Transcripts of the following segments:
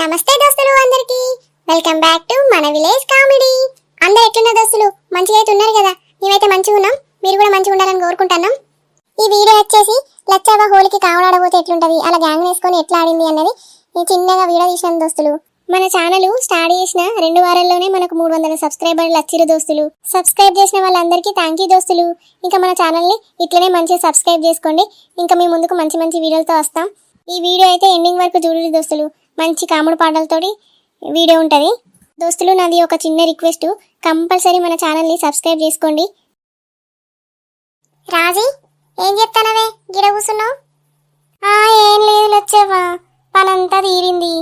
నమస్తే దోస్తులు అందరికి. వెల్కమ్ బ్యాక్ టు మన విలేజ్ కామెడీ. అందరు ఎట్లున్నారు దోస్తులు? మంచిగా అయితే ఉన్నారు కదా? మేమైతే మంచిగా ఉన్నాం. మీరు కూడా మంచిగా ఉండాలని కోరుకుంటున్నాం. ఈ వీడియో వచ్చేసి లచ్చవ్వ హోలీకి కావడాడబోతే ఎట్లుంటది? అలా గ్యాంగ్ వేసుకొని ఎట్లా ఆడింది అన్నది నేను చిన్నగా వీడియో తీసినాను దోస్తులు. మన ఛానల్ స్టార్ట్ చేసిన రెండు వారాల్లోనే మనకు మూడు వందల సబ్స్క్రైబర్లు వచ్చిరు దోస్తులు. సబ్స్క్రైబ్ చేసిన వాళ్ళందరికీ థ్యాంక్ యూ దోస్తులు. ఇంకా మన ఛానల్ని ఇట్లనే మంచిగా సబ్స్క్రైబ్ చేసుకోండి. ఇంకా మీ ముందుకు మంచి మంచి వీడియోలతో వస్తాం. ఈ వీడియో అయితే ఎండింగ్ వరకు చూడండి దోస్తులు. మంచి కాముడు పాటలతోటి వీడియో ఉంటుంది. దోస్తులు నాది ఒక చిన్న రిక్వెస్ట్. కంపల్సరీ మన ఛానల్ని సబ్స్క్రైబ్ చేసుకోండి. రాజీ ఏం చెప్తానవే గిడ కూసున్నావు? ఏం లేదు లొచ్చేవా పనంతా తీరింది.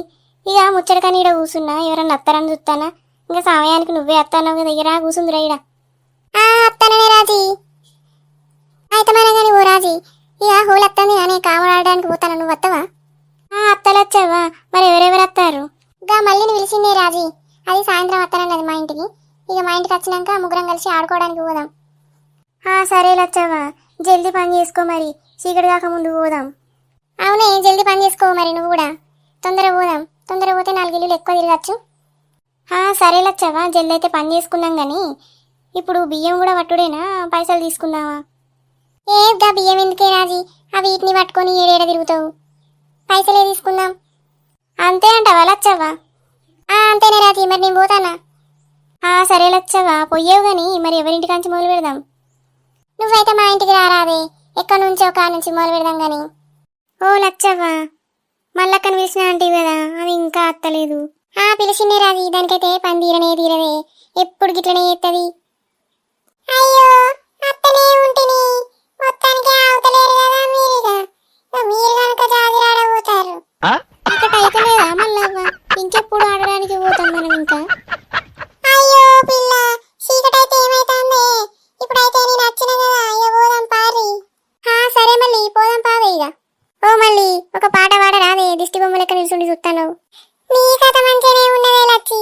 ఇక ముచ్చటకని ఇడ కూసున్నా. ఎవరన్నా అత్తారని చూస్తానా ఇంకా సమయానికి నువ్వే అత్తానావు కదా. ఇక రా కూసుందిరా ఈడ. అత్తాననే రాజీ. అయితే మన కానీ ఓ రాజీ. ఇక హోల్ అత్తంది కానీ కామలు ఆడడానికి పోతాను నువ్వు వస్తావా అత్తలొచ్చావా? మరి ఎవరెవరు వస్తారు? గా మళ్ళీ పిలిచిందే రాజీ. అది సాయంత్రం వస్తానన్నది మా ఇంటికి. ఇక మా ఇంటికి వచ్చినాక ముగ్గురం కలిసి ఆడుకోవడానికి పోదాం. ఆ సరే లచ్చవ్వా. జల్దీ పని చేసుకో మరి. చీకటి కాక ముందు పోదాం. అవునే జల్దీ పని చేసుకో మరి నువ్వు కూడా. తొందరగా పోదాం. తొందరగా పోతే నాలుగు ఇల్లులు ఎక్కువ తిరగచ్చు. ఆ సరే లచ్చవ్వా. జల్దీ అయితే పని చేసుకున్నాం కానీ ఇప్పుడు బియ్యం కూడా పట్టుడేనా? పైసలు తీసుకుందామా? ఏ బియ్యం ఎందుకే రాజీ? అవి వీటిని పట్టుకొని ఏడేడ తిరుగుతావు? పైసలే తీసుకుందాం. అంతే అంటావా లచ్చవ్వా? ఆ అంతేనే రాతి మరి నేను పోతానా? ఆ సరే లచ్చవ్వా పోయేవు కానీ మరి ఎవరింటి కాంచి మొదలు పెడదాం. నువ్వైతే మా ఇంటికి రారాదే ఎక్కడి నుంచి ఒక నుంచి మొదలు పెడదాం కానీ ఓ లచ్చవ్వా మళ్ళక్కను పిలిచిన అంటే కదా అది ఇంకా అత్తలేదు. ఆ పిలిచిందే రాది దానికైతే పని తీరనే తీరదే ఎప్పుడు గిట్లనే చేస్తుంది అయ్యో అత్తనే ఉంటిని మొత్తానికి అవతలేరు కదా మీరుగా మీరు కనుక జాతి ఆడబోతారు ఇక్కడ అయితే లేదా ఇంకెప్పుడు ఆడడానికి పోతాం మనం ఇంకా? అయ్యో పిల్ల చీకటైతే ఏమైతుంది? ఇప్పుడైతే నేను వచ్చిన కదా ఇక పోదాం పారి. హా సరే మళ్ళీ పోదాం పావే ఇక. ఓ మళ్ళీ ఒక పాట పాడరాదే దిష్టి బొమ్మ లెక్క నిల్చుండి చూస్తాను నీ కథ మంచిగానే ఉన్నదే లచ్చి.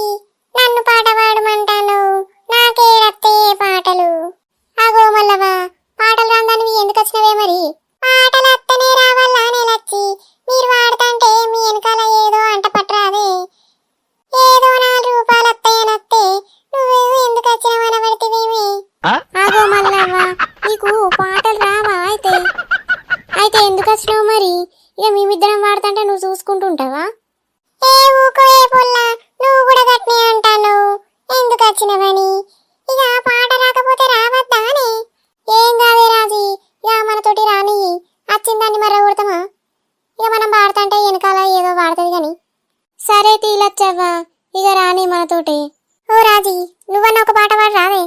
తీలచ్చవ్వా ఇక రాని మనతోటి. ఓ రాజీ నువ్వన్న ఒక పాట పాడు రాదే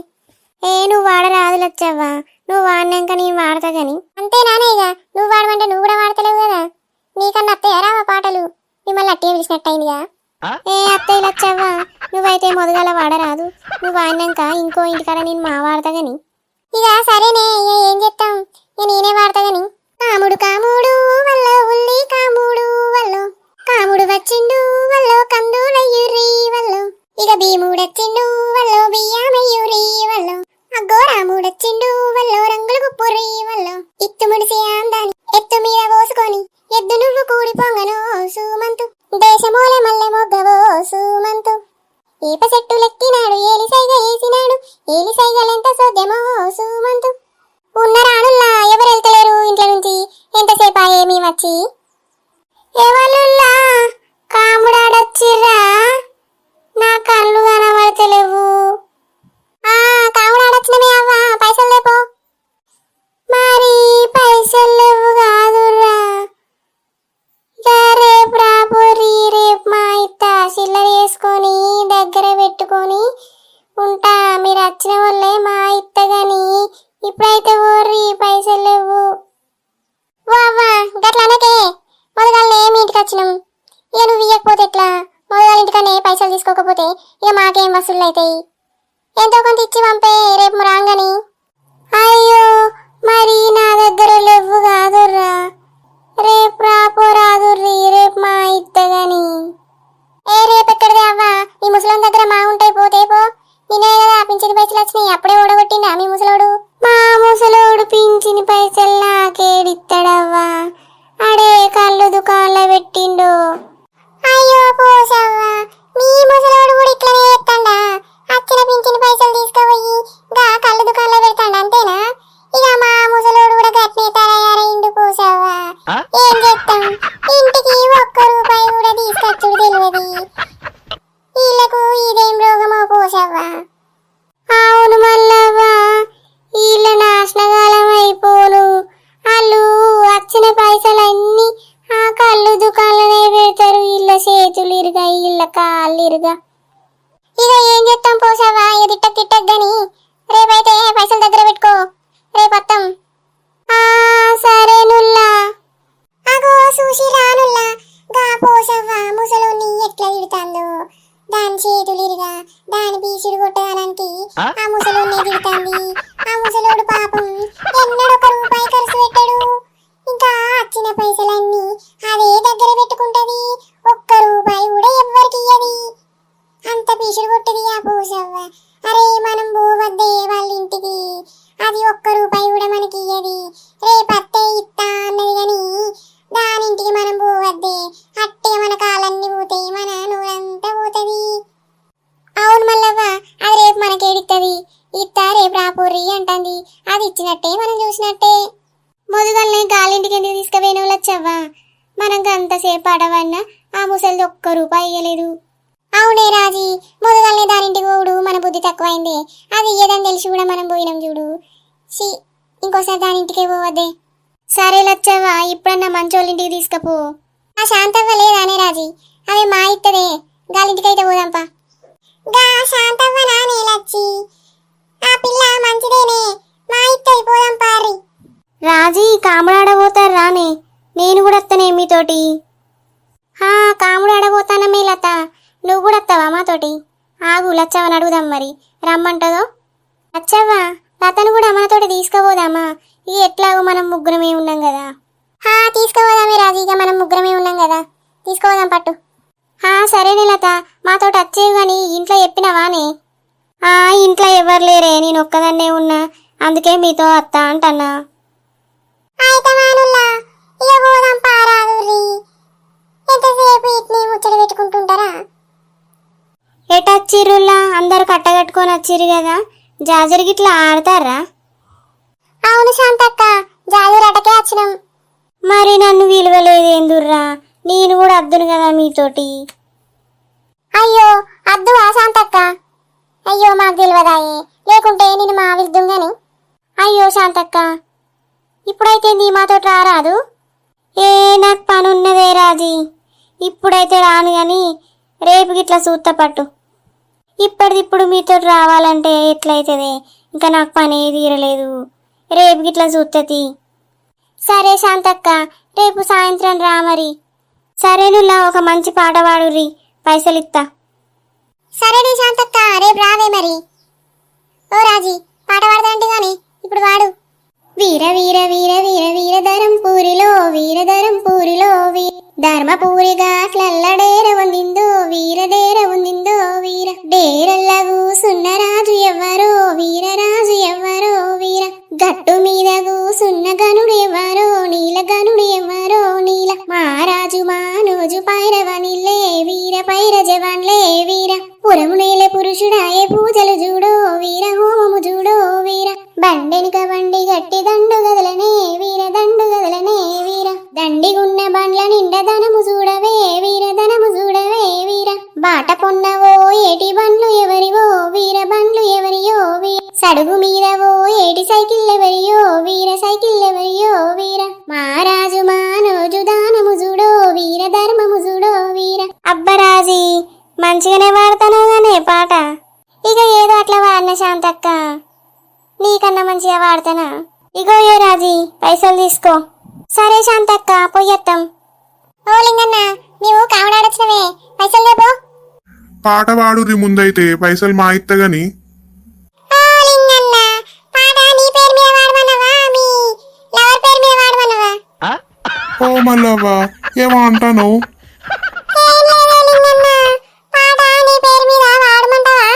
ఏ నువ్వు వాడరాదు లచ్చవ్వా నువ్వు వాడినాక నేను వాడతా గాని అంతేనానే ఇక నువ్వు వాడమంటే నువ్వు కూడా వాడతలేవు కదా. నీకన్నా అత్తయ్య రావా పాటలు? మిమ్మల్ని అట్టే పిలిచినట్టయిందిగా ఏ అత్తయ్య లచ్చవ్వా నువ్వైతే మొదగల వాడరాదు నువ్వు వాడినాక ఇంకో ఇంటికాడ నేను మా పింఛని పైసలు వచ్చినాయి అప్పుడే ఓడగొట్టిండా మీ ముసలోడు? మా ముసలోడు పింఛని పైసలు నాకేడిస్తాడవ్వా కాళ్ళు ఇరుగా. ఇక ఏం చేస్తాం పోసావా? ఇక తిట్ట తిట్టద్దని రేపైతే పైసలు దగ్గర పెట్టుకో. రేపత్తం ఆ సరే నుల్లా. అగో చూసి రానుల్లా గా పోసవ్వా? ముసలోని ఎట్లా తిడుతాందో? దాని చేతులిరుగా దాని బీసుడు కొట్టడానికి ఆ? ముసలోని తిడుతాంది. ఆ ముసలోడు పాపం ఎన్నడొక రూపాయి ఖర్చు పెట్టాడు. ఇంకా వచ్చిన పైసలన్నీ అదే దగ్గర పెట్టుకుంటది. ఒక్క రూపాయి కూడా ఎవ్వరికి ఇయ్యది. అంత పీసుడు కొట్టది ఆ పూసవ్వ. అరే మనం పోవద్దే వాళ్ళ ఇంటికి. అది ఒక్క రూపాయి కూడా మనకి ఇయ్యది. రేపత్తే ఇత్తా అన్నది గాని దాని ఇంటికి మనం పోవద్దే. అట్టే మన కాలన్నీ పోతాయి మన నూరంతా పోతుంది. అవును మల్లవ్వ అది రేపు మనకేడిస్తుంది ఇత్తా రేపు రాపోర్రి అంటుంది. అది ఇచ్చినట్టే మనం చూసినట్టే. మొదుగల్ని గాలింటికి ఎందుకు తీసుకుపోయిన లచ్చవ్వా మనం అంతసేపు అడవన్నా ఆ ముసలిది ఒక్క రూపాయి ఇయ్యలేదు. అవునే రాజీ మొదుగల్ని దానింటికి పోడు మన బుద్ధి తక్కువైంది. అది ఇయ్యదని తెలిసి కూడా మనం పోయినాం చూడు. సి ఇంకోసారి దానింటికే పోవద్దే. సరే లచ్చవ్వా ఇప్పుడన్నా మంచోళ్ళింటికి తీసుకపో. ఆ శాంతవ్వ లేదానే రాజీ? అవి మా ఇత్తదే. గాలింటికైతే పోదాంపా గా శాంతవ్వ నానే లచ్చి. ఆ పిల్ల మంచిదేనే. మా ఇత్తది పోదాం పారి. రాజీ కాముడు రానే. నేను కూడా వస్తానే మీతోటి. హా కాముడు ఆడబోతానమే లత. నువ్వు కూడా వస్తావా మాతోటి? ఆగు లచ్చవ్వని అడుగుదాం మరి. రమ్మంటదో? లచ్చవ్వ లతను కూడా మనతోటి తీసుకుపోదామా? ఇక ఎట్లాగో మనం ముగ్గురమే ఉన్నాం కదా. హా తీసుకుపోదామే రాజు ఇక మనం ముగ్గురమే ఉన్నాం కదా. తీసుకుపోదాం పట్టు. హా సరేనే లత. మాతోటి వచ్చేవి కానీ ఇంట్లో చెప్పినవానే ఆ ఇంట్లో ఎవరు లేరే నేను ఒక్కదాన్నే ఉన్నా. అందుకే మీతో వస్తా అంటన్నా. ఇక పోదాం పారాదుర్రి. ఎంతసేపు ఇట్ని ముచ్చట పెట్టుకుంటుంటారా? ఎటచ్చిర్రులా అందరు కట్టగట్టుకొని వచ్చిర్రు కదా జాజరి గిట్లా ఆడతారా అవును శాంతక్క జాజరి అటకే వచ్చినాం మరి నన్ను విలువలేదేందుర్రా నేను కూడా అద్దును కదా మీతోటి. అయ్యో అద్దు ఆ శాంతక్క? అయ్యో మాకు తెలియదాయే లేకుంటే నేను మా విద్దుం గాని అయ్యో శాంతక్క ఇప్పుడైతే నీ మాతోటి రారాదు? ఏ నాకు పని ఉన్నదే రాజీ. ఇప్పుడైతే రాను గాని రేపు గిట్లా సూత్త పట్టు. ఇప్పటిదిప్పుడు మీతో రావాలంటే ఎట్లయితుంది? ఇంకా నాకు పని తీరలేదు. రేపు గిట్లా సూత్తది సరే శాంతక్క రేపు సాయంత్రం రా మరి. సరేనులా ఒక మంచి పాట పాడుర్రి. పైసలు ఇస్తా సరేనే శాంతక్క రేపు రావే మరి. ఓ రాజీ పాట పాడదంటే కానీ ఇప్పుడు వాడు వీర వీర వీర వీర వీరధరం పూరిలో వీరధరం పూరిలో వీ ధర్మపూరి ఘాట్లల్ల డేర ఉందిందో వీరదేర ఉందిందో వీర. డేరల్ల కూసున్న రాజు ఎవ్వరో వీరరాజు ఎవ్వరో వీర. గట్టు మీద కూసున్న గనుడు ఎవ్వరో నీల గనుడు ఎవ్వరో నీల. మహారాజు మానోజు పైరవనిల్లే వీర పైర జవాన్లే వీర. పురము నేల పురుషుడాయే పూజలు చూడో వీర హోమము చూడో వీర. బండెనిక బండి గట్టి దండు గదలనే వీర దండు గదలనే వీర. దండిగున్న బండ్ల నిండా వీరధనము చూడవే వీరధనము చూడవే వీర. బాట పొన్నవో ఏటి బండ్లు ఎవరివో వీర బండ్లు ఎవరియో వీర. సడుగు మీద ఓ ఏటి సైకిల్ ఎవరియో వీర సైకిల్ ఎవరియో వీర. మహారాజు మానోజు దానము చూడో వీర ధర్మము చూడో వీర. అబ్బరాజీ మంచిగానే వాడతాను గానే పాట. ఇక ఏదో అట్లా వాడిన శాంతక్క. నీకన్నా మంచిగా వాడతానా? ఇగో ఏ రాజీ పైసలు తీసుకో. సరే శాంతక్క పొయ్యత్తం ఓ లింగన్న నీవు కావడాడొచ్చినవే పైసలు లేపో పాట పాడురి ముందైతే పైసలు మా ఇత్త గాని. ఓ లింగన్న పాట నీ పేరు మీద వాడమన్నవా మీ లవర్ పేరు మీద వాడమన్నవా ఓ మల్లవ్వ ఏమో అంటాను ఏం లేదే లింగన్న పాట నీ పేరు మీద వాడమంటావా?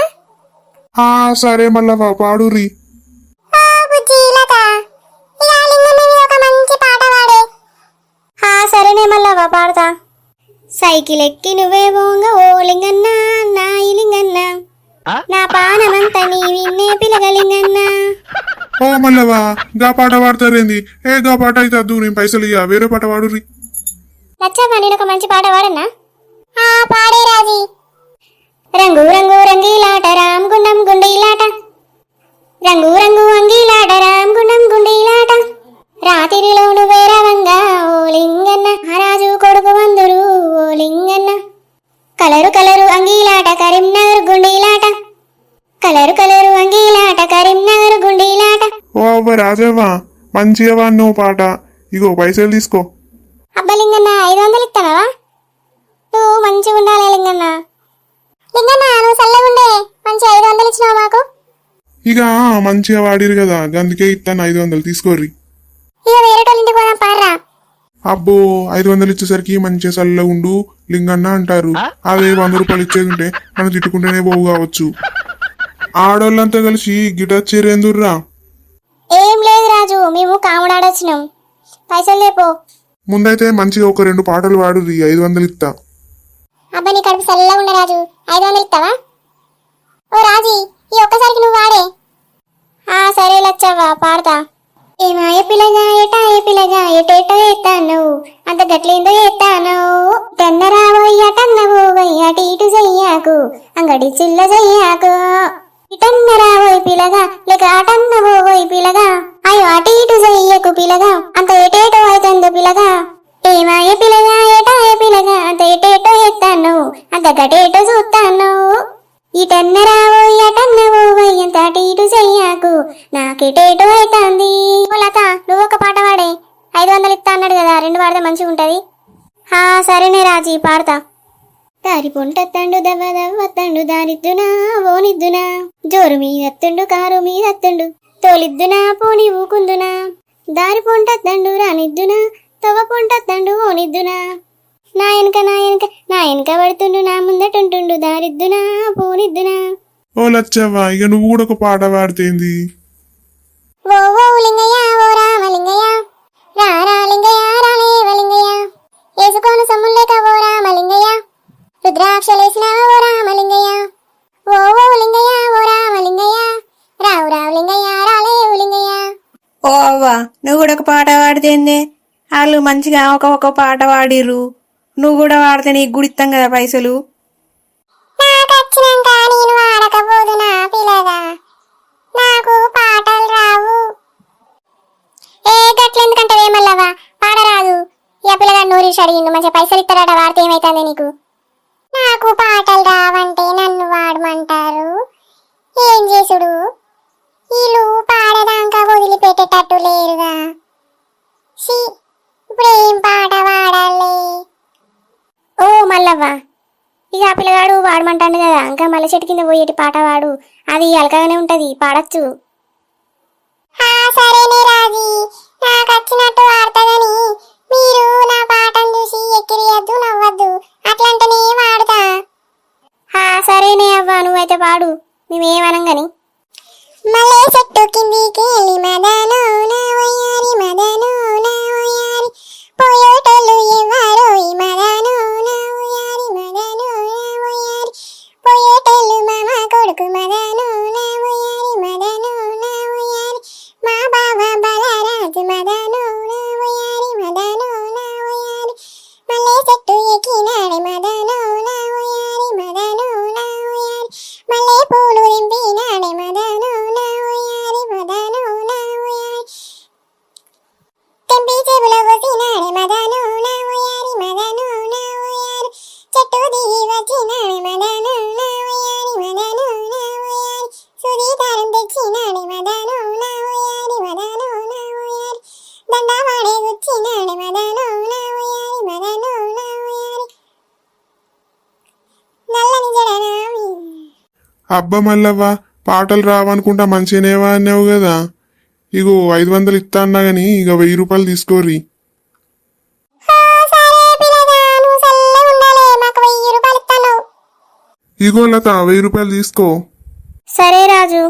ఆ సరే మల్లవ్వ పాడురి సైకిల్ ఎక్కి నువ్వే పోంగ ఓ లింగన్న నాయి లింగన్న నా పానమంతా నీ విన్నే పిలగలింగన్న. ఓ మల్లవ్వ గా పాట పాడతారేంది? ఏ గా పాట అయితే అద్దు నేను పైసలు ఇయ్య వేరే పాట పాడురి లచ్చవ్వ నేను ఒక మంచి పాట పాడన్నా? ఆ పాడే అవ్వ రాజవ్వ మంచిగా వాడినో పాట. ఇగో పైసలు తీసుకో. అబ్బా లింగన్న ఐదు వందలు ఇస్తానవా? నువ్వు మంచిగా ఉండాలి లింగన్న. లింగన్న నువ్వు చల్లగుండే మంచి ఐదు వందలు ఇచ్చినావు మాకు? ఇక మంచిగా వాడిరు కదా. అందుకే ఇస్తాను ఐదు వందలు తీసుకోర్రి. ఇక వేరేటోళ్ళ ఇంటికి పోదాం పార్రా. అబ్బో ఐదు వందలు ఇచ్చేసరికి మంచిగా చల్ల ఉండు లింగన్న అంటారు. అదే వంద రూపాయలు ఇచ్చేది ఉంటే మనం తిట్టుకుంటేనే పోవు కావచ్చు. ఆడోళ్ళంతా కలిసి గిటార్ చేరేందుర్రా ఏం లేదు రాజు మేము కాముడాడొచ్చినాం పైసలు లేపో. ముందైతే మంచిగా ఒక రెండు పాటలు వాడుర్రి ఐదు వందలు ఇస్తా అబ్బా నీ కడుపు చల్లగా ఉండ రాజు. ఐదు వందలు ఇస్తావా ఓ రాజీ ఈ ఒక్కసారికి నువ్వు వాడే. ఆ సరే లచ్చవ్వా పాడతా. ఏమాయ పిల్లగా ఎటా ఏ పిల్లగా ఎటేటో ఎత్తాను అంత గట్లేందో ఎత్తాను తెన్నరావయ్య టన్నవో అటు ఇటు చెయ్యాకు. అంగడి చిల్ల చెయ్యాకు. ఇటన్నరావోయ్ పిల్లగా లేక అటన్నవోయ్ పిలగా? అయ్యో అటు ఇటు చెయ్యకు పిల్లగా అంత ఎటేటో అవుతుందో పిలగా? ఏమాయ పిల్లగా ఎటా పిలగా? పిల్లగా అంత ఎటేటో ఎత్తాను అంత గటేటో చూస్తాను ఇటన్న ఇటన్నరావో ఎటన్నవో అంత అటు ఇటు చెయ్యాకు? నాకెటేటో అవుతుంది లత నువ్వు ఒక పాట పాడే. ఐదు వందలు ఇస్తా అన్నాడు కదా రెండు పాడితే మంచిగా ఉంటుంది హా సరేనే రాజీ పాడతా. దారి పొంటత్తండు దవ్వ దవ్వత్తండు దారిద్దునా ఓనిద్దునా? జోరు మీదత్తుండు కారు మీదత్తుండు తోలిద్దునా పోని ఊకుందునా? దారి పొంటత్తండు రానిద్దునా తవ్వ పొంటత్తండు ఓనిద్దునా? నా వెనక నా వెనక నా వెనక పడుతుండు నా ముందటుంటుండు దారిద్దునా పోనిద్దునా? ఓ లచ్చవ్వ ఇక నువ్వు కూడా ఒక పాట పాడితేంది? ఓ ఓ లింగయ్య ఓ రామలింగయ్య రా రా లింగయ్య రాలేవ లింగయ్య వేసుకోను సొమ్ములేక ఓ రామలింగయ్య. రుద్రాక్షలేసిన ఓ రామలింగయ్య. ఓ ఓ లింగయ్య ఓ రామలింగయ్య. రావు రావు లింగయ్య రాలేవు లింగయ్య. నువ్వు కూడా ఒక పాట పాడితేందే వాళ్ళు మంచిగా ఒక ఒక పాట పాడిర్రు. నువ్వు కూడా వాడితే నీకు కూడా ఇస్తాం కదా పైసలు? నాకొచ్చినాక నేను వాడకపోదు నా పిల్లగా. నాకు పాటలు రావు. ఏ గట్లెందుకంటే ఏమల్లవా పాడరాదు ఇక పిల్లగా నూరిష్ అడిగిండు. మంచిగా పైసలు ఇస్తాడట వాడితే ఏమైతుంది నీకు? నాకు పాటలు రావంటే నన్ను వాడమంటారు. ఏం చేసుడు? వీళ్ళు పాడదాకా వదిలిపెట్టేటట్టు లేరుగా. సి ఇప్పుడు ఏం పాట పాడాలి ఓ మల్లవ్వ ఇక ఆ పిల్లగాడు వాడమంటాడు కదా ఇంకా మల్లె చెట్టు కింద పోయేటి పాట వాడు. అది అలకగానే ఉంటది పాడచ్చు. సరేనే రాజీ నాకు వచ్చినట్టు వాడతాదని మీరు నా పాటను చూసి ఎక్కిరియద్దు నవ్వద్దు. అట్లంటనే వాడుతా. సరేనే అవ్వ నువ్వైతే పాడు. మేమేమనం గని మల్లె చెట్టు కిందికి వెళ్ళి మదను నా వయ్యారి మదను నా వయ్యారి. పోయేటోళ్ళు ఎవరో ఈ మదను నా వయ్యారి మదను నా వయ్యారి. పోయేటోళ్ళు మామ కొడుకు మదను నా వయ్యారి మదను. అబ్బ మల్లవ్వ పాటలు రావనుకుంటా మంచిగానేవా అన్నావు కదా. ఇగో ఐదు వందలు ఇస్తా అన్నా గాని ఇక వెయ్యి రూపాయలు తీసుకోర్రి. సరే పిల్లగా నువ్వు చల్లగా ఉండాలి మాకు వెయ్యి రూపాయలు ఇస్తాను ఇగో లత వెయ్యి రూపాయలు తీసుకో. సరే రాజు.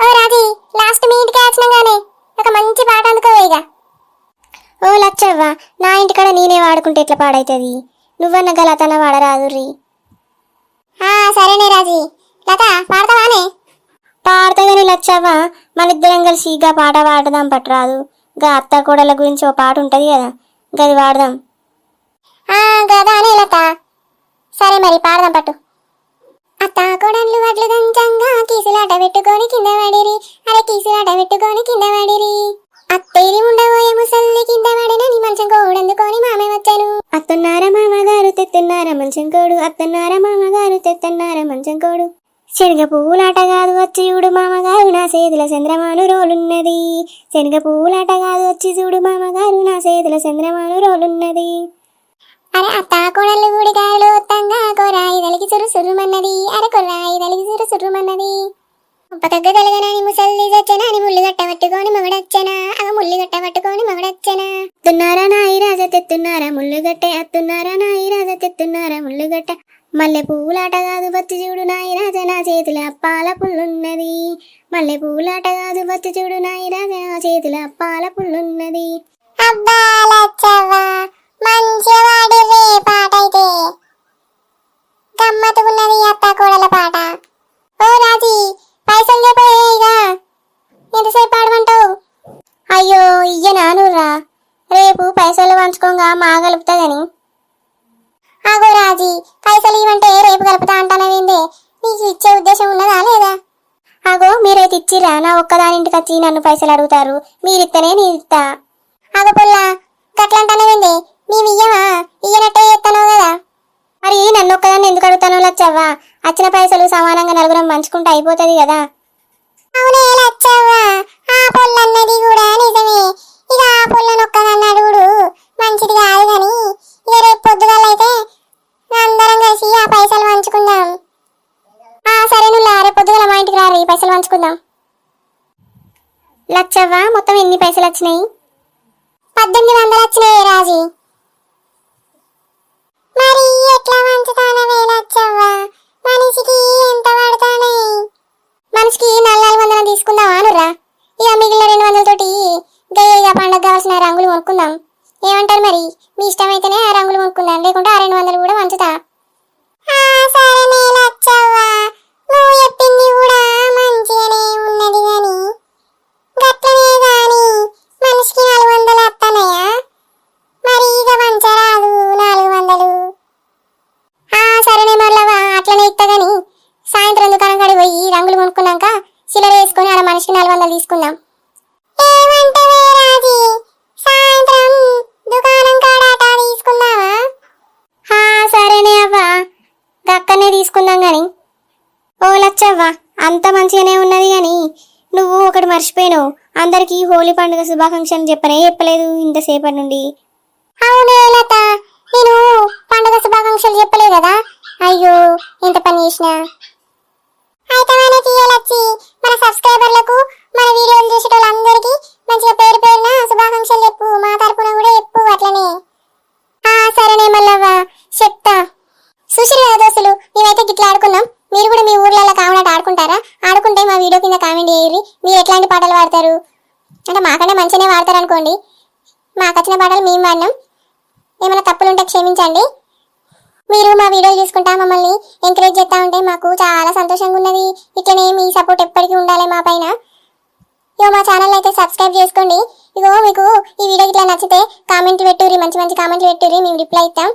ఓ రాజీ లాస్ట్ మీ ఇంటికి వచ్చినాగానే ఒక మంచి పాట అందుకోవేగా ఓ లచ్చవ్వ నా ఇంటికాడ నేనే వాడుకుంటే ఎట్లా పాడైతుంది? నువ్వన్న గలతన వాడరాదు రీ సరేనే రాజీ. లత పాడతావానే పాడతాగాని లచ్చవ్వ మన ఇద్దరం కలిసి గా పాట పాడదాం పట్టరాదు. గా అత్త కోడల గురించి ఓ పాట ఉంటది కదా గది వాడదాం గదానే లత. సరే మరి పాడదాం పట్టు. అత్త కోడళ్ళు వడ్లు దంచంగా కీసులాట పెట్టుకొని కింద పడిరి. అరే కీసులాట పెట్టుకొని కింద పడిరి. అత్తేరి ఉండబోయే ముసల్లి కింద పడినని మంచం కోడందుకొని మామే వచ్చాను అత్తున్నారా మామగారు తెత్తున్నారా మంచం కోడు? అత్తన్నారా మామగారు తెత్తన్నారా మంచం కోడు? శనగ పువ్వులాట కాదు వచ్చి చూడు మామగారు నా చేతుల చంద్రమాను రోలున్నది. శనగ పువ్వులాట కాదు వచ్చి చూడు మామగారు నా చేతుల చంద్రమాను రోలున్నది. అరే అత్త కోడళ్ళు గుడికాయలు తంగా కొరాయి తలికి సురు సురుమన్నది. అరే కొరాయి దలికి సురు సురుమన్నది. ఉప్పతగ్గ కలగనాని ముసల్లి చచ్చనాని ముళ్ళు గట్ట పట్టుకొని మగడచ్చనా? అవ ముళ్ళు గట్ట పట్టుకొని మగడచ్చనా? తున్నారా నాయి రాజా తెత్తున్నారా? ముళ్ళు గట్టే అత్తున్నారా నాయి రాజా తెత్తున్నారా? ముళ్ళు గట్ట మల్లె పూలాట కాదు వచ్చి చూడు నాయరాజ నా చేతుల అప్పాల పుల్లున్నది. మల్లె పూలాట కాదు వచ్చి చూడు నాయరాజ నా చేతుల అప్పాల పుల్లున్నది. అబ్బా లచ్చవ్వా మంచిగా వాడిర్రే అత్త కోడల పాట ఓ రాజీ పైసలు చెప్పేగా ఎంతసేపు పాడమంటావు అయ్యో ఇయ్య నానురా రేపు పైసలు పంచుకోగా మా కలుపుతా గాని ఆగో రాజీ పైసలు ఇవ్వంటే రేపు కలుపుతా అంటానవేందే నీకు ఇచ్చే ఉద్దేశం ఉన్నదా లేదా ఆగో మీరైతే ఇచ్చిరా నా ఒక్కదానింటికి వచ్చి నన్ను పైసలు అడుగుతారు. మీరిత్తనే నేను ఇస్తా ఆగో పొల్లా గట్లంటానవేందే? మేము ఇయ్యమా ఇయ్యనట్టే చేస్తానో కదా. మరి నన్ను ఒక్కదాన్ని ఎందుకు అడుగుతానో లచ్చవ్వా? వచ్చిన పైసలు సమానంగా నలుగురం పంచుకుంటే అయిపోతుంది కదా. అవునే లచ్చవ్వా ఆ పొల్లన్నది కూడా నువ్వు ఒకటి మర్చిపోయినావు అందరికీ హోలీ పండుగ శుభాకాంక్షలు చెప్పనే చెప్పలేదు ఇంతసేపటి నుండి. అవునే లత నేను పండుగ శుభాకాంక్షలు చెప్పలే కదా? అయ్యో ఎంత పని చేసినా. అయితే మన తీయాలొచ్చి మన సబ్స్క్రైబర్లకు మన వీడియోలు చూసే వాళ్ళందరికీ మంచిగా పేరు పేరున శుభాకాంక్షలు చెప్పు మా తరపున కూడా చెప్పు అట్లనే. ఆ సరేనే మల్లవ్వ చెప్తా. సుశీల్ దోస్తులు మేమైతే గిట్లా ఆడుకున్నాం. మీరు కూడా మీ ఊర్లలో కావడాట ఆడుకుంటారా? ఆడుకుంటే మా వీడియో కింద కామెంట్ చేయరి మీరు ఎట్లాంటి పాటలు పాడతారు? అంటే మాకంటే మంచిగానే పాడతారు అనుకోండి మాకు వచ్చిన పాటలు మేము పాడినాం. ఏమైనా తప్పులు ఉంటే క్షమించండి. మీరు మా వీడియోలు చూసుకుంటా మమ్మల్ని ఎంకరేజ్ చేస్తూ ఉంటే మాకు చాలా సంతోషంగా ఉన్నది. ఇట్లనే మీ సపోర్ట్ ఎప్పటికీ ఉండాలి మా పైన. ఇగో మా ఛానల్ అయితే సబ్స్క్రైబ్ చేసుకోండి. ఇగో మీకు ఈ వీడియో ఇట్లా నచ్చితే కామెంట్లు పెట్టుర్రి మంచి మంచి కామెంట్లు పెట్టుర్రి మేము రిప్లై ఇస్తాం.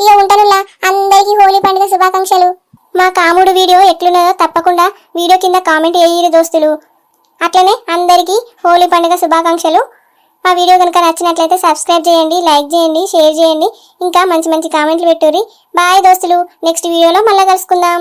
ఇక ఉంటానులా అందరికీ హోలీ పండుగ శుభాకాంక్షలు. మా కాముడు వీడియో ఎట్లున్నదో తప్పకుండా వీడియో కింద కామెంట్ వేయరు దోస్తులు. అట్లనే అందరికీ హోలీ పండుగ శుభాకాంక్షలు. మా వీడియో కనుక నచ్చినట్లయితే సబ్స్క్రైబ్ చేయండి లైక్ చేయండి షేర్ చేయండి. ఇంకా మంచి మంచి కామెంట్లు పెట్టుర్రి. బాయ్ దోస్తులు. నెక్స్ట్ వీడియోలో మళ్ళీ కలుసుకుందాం.